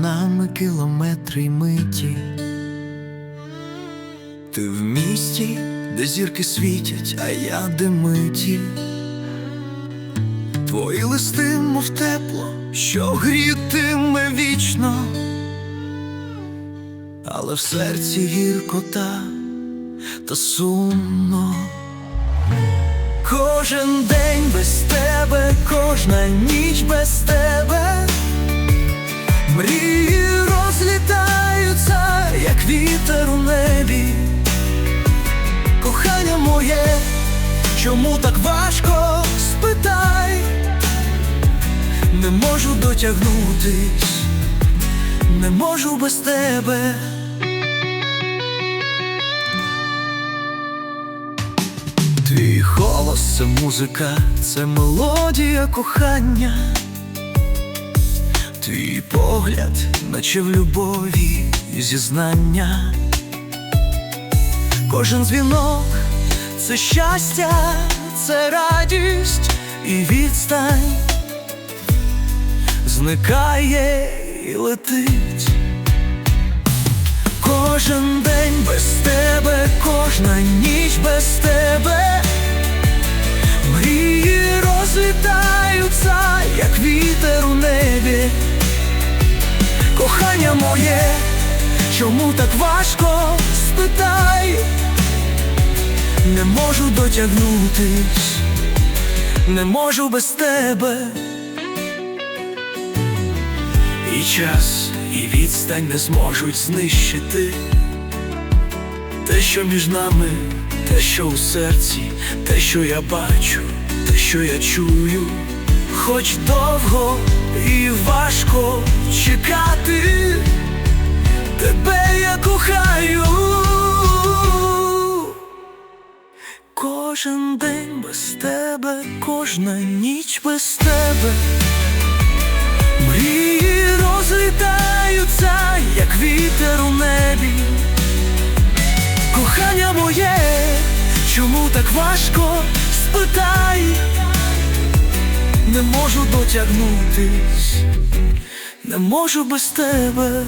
нами кілометри й миті. Ти в місті, де зірки світять, а я димиті. Твої листи, мов тепло, що грітиме вічно, але в серці гіркота та сумно. Кожен день без тебе, кожна ніч без тебе. Мрії розлітаються, як вітер у небі. Кохання моє, чому так важко спитай? Не можу дотягнутись, не можу без тебе. Твій голос це музика, це мелодія кохання. Твій погляд, наче в любові зізнання. Кожен дзвінок це щастя, це радість і відстань. Зникає і летить. Кожен день без тебе, кожна ніч без тебе. Моє, чому так важко спитай? Не можу дотягнутись, не можу без тебе. І час, і відстань не зможуть знищити те, що між нами, те, що у серці, те, що я бачу, те, що я чую, хоч довго і важко Кожен день без тебе, кожна ніч без тебе. Мрії розлітаються, як вітер у небі. Кохання моє, чому так важко спитай? Не можу дотягнутись, не можу без тебе.